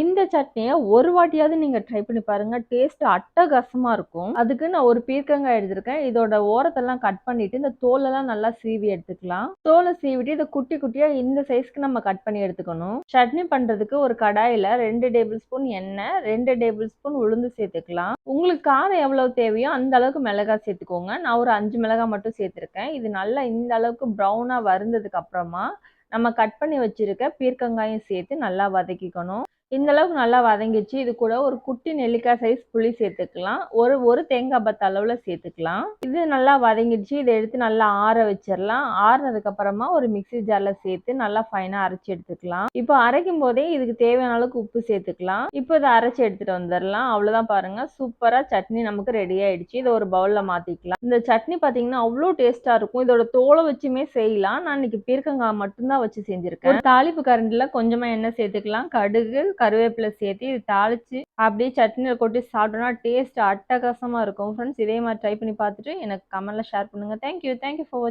இந்த சட்னியை ஒரு வாட்டியாவது நீங்க ட்ரை பண்ணி பாருங்க. டேஸ்ட் அட்டகாசமா இருக்கும். அதுக்கு நான் ஒரு பீர்க்கங்காய் எடுத்திருக்கேன். இதோட ஓரத்தெல்லாம் கட் பண்ணிட்டு இந்த தோலெல்லாம் நல்லா சீவி எடுத்துக்கலாம். தோலை சீவிட்டு இதை குட்டி குட்டியா இந்த சைஸ்க்கு நம்ம கட் பண்ணி எடுத்துக்கணும். சட்னி பண்றதுக்கு ஒரு கடாயில ரெண்டு டேபிள் ஸ்பூன் எண்ணெய் ரெண்டு டேபிள் ஸ்பூன் உளுந்து சேர்த்துக்கலாம். உங்களுக்கு காரம் எவ்வளவு தேவையோ அந்த அளவுக்கு மிளகாய் சேர்த்துக்கோங்க. நான் ஒரு அஞ்சு மிளகாய் மட்டும் சேர்த்துருக்கேன். இது நல்லா இந்த அளவுக்கு ப்ரௌனா வருந்ததுக்கு அப்புறமா நம்ம கட் பண்ணி வச்சிருக்க பீர்க்கங்காயும் சேர்த்து நல்லா வதக்கிக்கணும். இந்த அளவுக்கு நல்லா வதங்கிச்சு இது கூட ஒரு குட்டி நெல்லிக்காய் சைஸ் புளி சேர்த்துக்கலாம். ஒரு ஒரு தேங்காய் பத்து அளவில் சேர்த்துக்கலாம். இது நல்லா வதங்கிடுச்சு. இதை எடுத்து நல்லா ஆற வச்சிடலாம். ஆறுனதுக்கு அப்புறமா ஒரு மிக்சி ஜாரில் சேர்த்து நல்லா ஃபைனாக அரைச்சி எடுத்துக்கலாம். இப்போ அரைக்கும் போதே இதுக்கு தேவையான அளவுக்கு உப்பு சேர்த்துக்கலாம். இப்போ இதை அரைச்சி எடுத்துட்டு வந்துடலாம். அவ்வளோதான் பாருங்க. சூப்பராக சட்னி நமக்கு ரெடி ஆயிடுச்சு. இதை ஒரு பவுலில் மாற்றிக்கலாம் இந்த சட்னி பார்த்தீங்கன்னா அவ்வளோ டேஸ்ட்டாக இருக்கும். இதோட தோலை வச்சுமே செய்யலாம். நான் இன்னைக்கு பீர்க்கங்காய் மட்டும்தான் வச்சு செஞ்சுருக்கேன். தாளிப்பு கரண்டில் கொஞ்சமாக எண்ணெய் சேர்த்துக்கலாம். கடுகு கருவேப்பிலை சேர்த்து இது தாளித்து அப்படியே சட்னியில் கொட்டி சாப்பிட்டோம்னா டேஸ்ட் அட்டகாசமாக இருக்கும். ஃப்ரெண்ட்ஸ் இதே மாதிரி ட்ரை பண்ணி பார்த்துட்டு எனக்கு கமெண்ட்ல ஷேர் பண்ணுங்கள் தேங்க்யூ தேங்க்யூ ஃபார்